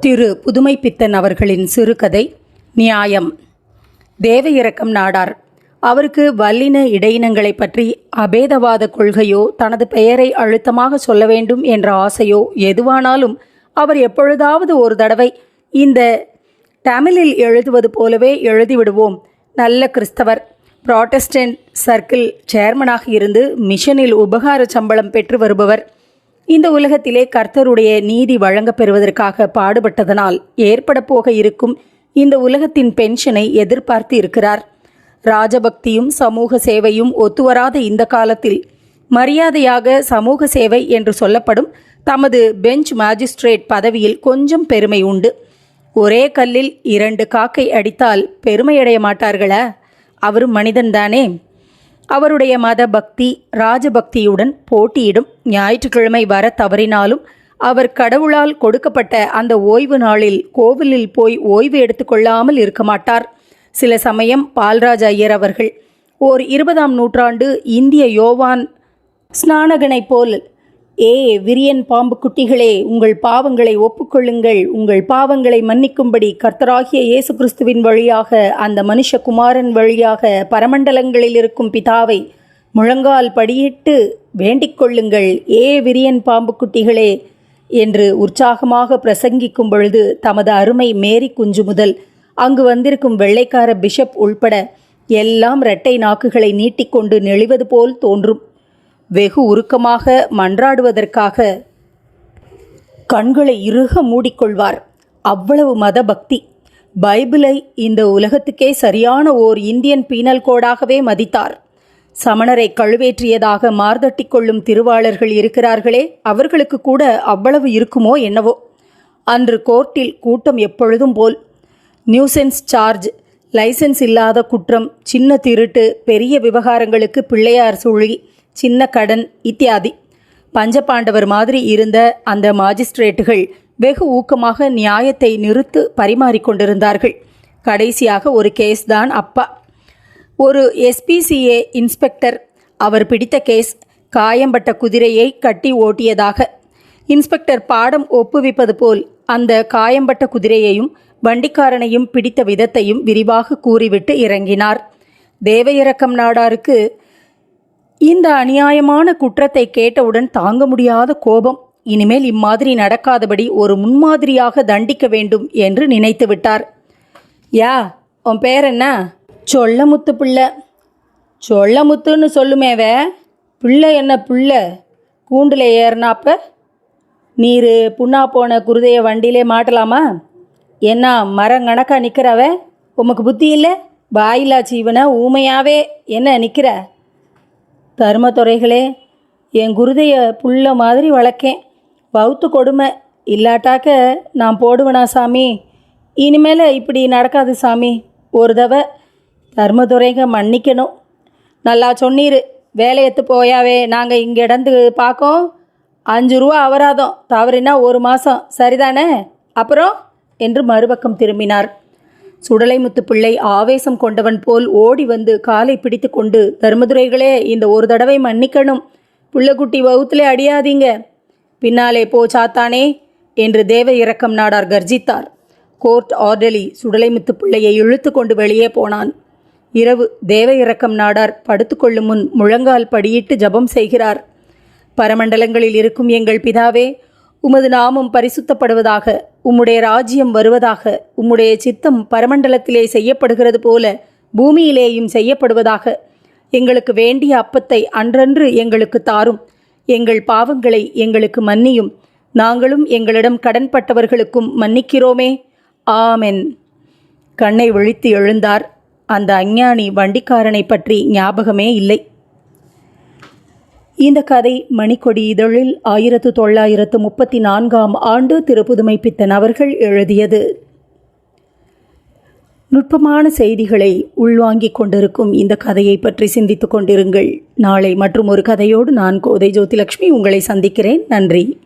திரு புதுமைப்பித்தன் அவர்களின் சிறுகதை நியாயம். தேவ நாடார். அவருக்கு வல்லின இடையினங்களை பற்றி அபேதவாத கொள்கையோ தனது பெயரை அழுத்தமாக சொல்ல வேண்டும் என்ற ஆசையோ எதுவானாலும் அவர் எப்பொழுதாவது ஒரு தடவை இந்த தமிழில் எழுதுவது போலவே எழுதிவிடுவோம். நல்ல கிறிஸ்தவர் புராட்டஸ்டன்ட் சர்க்கிள் சேர்மனாக இருந்து மிஷனில் உபகார சம்பளம் பெற்று வருபவர். இந்த உலகத்திலே கர்த்தருடைய நீதி வழங்கப் பெறுவதற்காக பாடுபட்டதனால் ஏற்பட போக இருக்கும் இந்த உலகத்தின் பென்ஷனை எதிர்பார்த்து இருக்கிறார். ராஜபக்தியும் சமூக சேவையும் ஒத்துவராத இந்த காலத்தில் மரியாதையாக சமூக சேவை என்று சொல்லப்படும் தமது பெஞ்ச் மாஜிஸ்ட்ரேட் பதவியில் கொஞ்சம் பெருமை உண்டு. ஒரே கல்லில் இரண்டு காக்கை அடித்தால் பெருமையடைய மாட்டார்களா? அவரும் மனிதன்தானே. அவருடைய மத பக்தி ராஜபக்தியுடன் போட்டியிடும் ஞாயிற்றுக்கிழமை வர தவறினாலும் அவர் கடவுளால் கொடுக்கப்பட்ட அந்த ஓய்வு நாளில் கோவிலில் போய் ஓய்வு எடுத்துக்கொள்ளாமல் இருக்க மாட்டார். சில சமயம் பால்ராஜ் ஐயர் அவர்கள் ஓர் இருபதாம் நூற்றாண்டு இந்திய யோவான் ஸ்நானகனைப் போல் ஏ விரியன் பாம்பு குட்டிகளே உங்கள் பாவங்களை ஒப்புக்கொள்ளுங்கள். உங்கள் பாவங்களை மன்னிக்கும்படி கர்த்தராகிய இயேசு கிறிஸ்துவின் வழியாக அந்த மனுஷகுமாரன் வழியாக பரமண்டலங்களில் இருக்கும் பிதாவை முழங்கால் படியிட்டு வேண்டிக் கொள்ளுங்கள் ஏ விரியன் பாம்பு குட்டிகளே என்று உற்சாகமாக பிரசங்கிக்கும் பொழுது தமது அருமை மேரி குஞ்சு முதல் அங்கு வந்திருக்கும் வெள்ளைக்கார பிஷப் உள்பட எல்லாம் இரட்டை நாக்குகளை நீட்டிக்கொண்டு நெளிவது போல் தோன்றும். வெகு உருக்கமாக மன்றாடுவதற்காக கண்களை இறுக மூடிக்கொள்வார். அவ்வளவு மத பக்தி பைபிளை இந்த உலகத்துக்கே சரியான ஓர் இந்தியன் பீனல் கோடாகவே மதித்தார். சமணரை கழுவேற்றியதாக மார்தட்டிக் கொள்ளும் திருவாளர்கள் இருக்கிறார்களே அவர்களுக்கு கூட அவ்வளவு இருக்குமோ என்னவோ. அன்று கோர்ட்டில் கூட்டம் எப்பொழுதும் போல். நியூசென்ஸ் சார்ஜ் லைசென்ஸ் இல்லாத குற்றம் சின்ன திருட்டு பெரிய விவகாரங்களுக்கு பிள்ளையார் சூழி. சின்ன கடன் இத்தியாதி. பஞ்சபாண்டவர் மாதிரி இருந்த அந்த மாஜிஸ்ட்ரேட்டுகள் வெகு ஊக்கமாக நியாயத்தை நிறுத்து பரிமாறிக்கொண்டிருந்தார்கள் கடைசியாக ஒரு கேஸ் தான் அப்பா. ஒரு எஸ்பிசிஏ இன்ஸ்பெக்டர் அவர் பிடித்த கேஸ் காயம்பட்ட குதிரையை கட்டி ஓட்டியதாக. இன்ஸ்பெக்டர் பாடம் ஒப்புவிப்பது போல் அந்த காயம்பட்ட குதிரையையும் வண்டிக்காரனையும் பிடித்த விதத்தையும் விரிவாக கூறிவிட்டு இறங்கினார். தேவ நாடாருக்கு இந்த அநியாயமான குற்றத்தை கேட்டவுடன் தாங்க முடியாத கோபம். இனிமேல் இம்மாதிரி நடக்காதபடி ஒரு முன்மாதிரியாக தண்டிக்க வேண்டும் என்று நினைத்து விட்டார். யா உன் பேர் என்ன? சொல்லமுத்து பிள்ளை. சொல்லமுத்துன்னு சொல்லுமேவே? பிள்ளை என்ன பிள்ளை? கூண்டில் ஏறினாப்ப? நீர் புண்ணா போன குருதைய வண்டியிலே மாட்டலாமா? என்ன மரங்கணக்கா நிற்கிறவ உமக்கு புத்தி இல்லை? வாயிலா ஜீவனை ஊமையாவே? என்ன நிற்கிற தர்மத்துறைகளே என் குருதைய புள்ள மாதிரி வளர்க்கேன். வவுத்து கொடுமை இல்லாட்டாக்க நான் போடுவேனா சாமி? இனிமேல் இப்படி நடக்காது சாமி. ஒரு தவை தர்மதுரைங்க மன்னிக்கணும். நல்லா சொன்னீர். வேலையத்து போயாவே நாங்கள் இங்கே இடந்து பார்க்கோம் அஞ்சு ரூபா அபராதம். தவறினா ஒரு மாதம் சரிதானே? அப்புறம்? என்று மறுபக்கம் திரும்பினார். சுடலைமுத்து பிள்ளை ஆவேசம் கொண்டவன் போல் ஓடி வந்து காலை பிடித்து கொண்டு தர்மதுரைகளே இந்த ஒரு தடவை மன்னிக்கணும். புள்ளக்குட்டி வகுத்திலே அடியாதீங்க. பின்னாலே போ சாத்தானே என்று தேவ இரக்கம் நாடார் கர்ஜித்தார். கோர்ட் ஆர்டலி சுடலைமுத்து பிள்ளையை இழுத்து கொண்டு வெளியே போனான். இரவு தேவ இரக்கம் நாடார் படுத்துக்கொள்ளும் முன் முழங்கால் படியிட்டு ஜபம் செய்கிறார். பரமண்டலங்களில் இருக்கும் எங்கள் பிதாவே உமது நாமம் பரிசுத்தப்படுவதாக உம்முடைய ராஜ்யம் வருவதாக உம்முடைய சித்தம் பரமண்டலத்திலே செய்யப்படுகிறது போல பூமியிலேயும் செய்யப்படுவதாக. எங்களுக்கு வேண்டிய அப்பத்தை அன்றன்று எங்களுக்கு தாரும். எங்கள் பாவங்களை எங்களுக்கு மன்னியும். நாங்களும் எங்களிடம் கடன்பட்டவர்களுக்கும் மன்னிக்கிறோமே. ஆமென். கண்ணை விழித்து எழுந்தார். அந்த அஞ்ஞானி வண்டிக்காரனை பற்றி ஞாபகமே இல்லை. இந்த கதை மணிக்கொடி இதழில் ஆயிரத்து தொள்ளாயிரத்து முப்பத்தி நான்காம் ஆண்டு திரு புதுமை பித்தன் அவர்கள் எழுதியது. நுட்பமான செய்திகளை உள்வாங்கிக் கொண்டிருக்கும் இந்த கதையை பற்றி சிந்தித்துக் கொண்டிருங்கள். நாளை மற்றும் ஒரு கதையோடு நான் கோதை ஜோதிலட்சுமி உங்களை சந்திக்கிறேன். நன்றி.